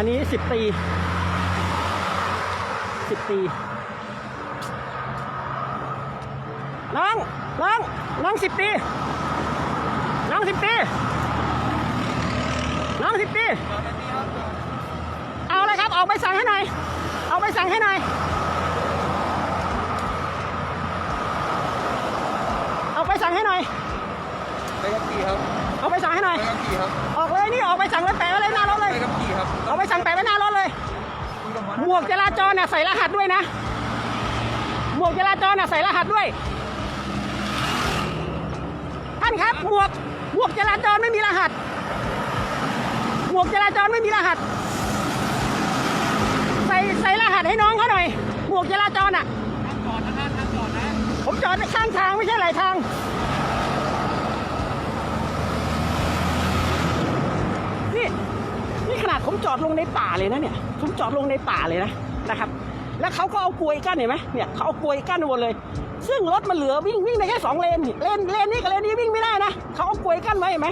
อันนี้สิบปีสิบปีน้องน้องน้องสิบปีน้องสิบปีน้องสิบปีเอาเลยครับออกใบสั่งให้หน่อยเอาใบสั่งให้หน่อยเอาใบสั่งให้หน่อยไปกับขี่ครับเอาใบสั่งให้หน่อยไปกับขี่ครับออกเลยนี่ออกใบ หมวกจราจรน่ะใส่รหัสด้วยนะ หมวกจราจรน่ะใส่รหัสด้วย ท่านครับหมวกหมวกจราจรไม่มีรหัส หมวกจราจรไม่มีรหัส ใส่ใส่รหัสให้น้องเขาหน่อย หมวกจราจรอะจอดนะท่านจอดนะ ผมจอดข้างทางไม่ใช่ไหลทาง นี่ นี่ขนาด ผมจอดลงในป่าเลยนะเนี่ย ผมจอดลงในป่าเลยนะนะครับ แล้วเขาก็เอากลวยกั้นเห็นไหมเนี่ยเขาเอากลวยกั้นหมดเลย ซึ่งรถมันเหลือวิ่งวิ่งได้แค่สองเลนเลนเลนนี้กับเลนนี้วิ่งไม่ได้นะเขาเอากลวยกั้นไว้เห็นไหม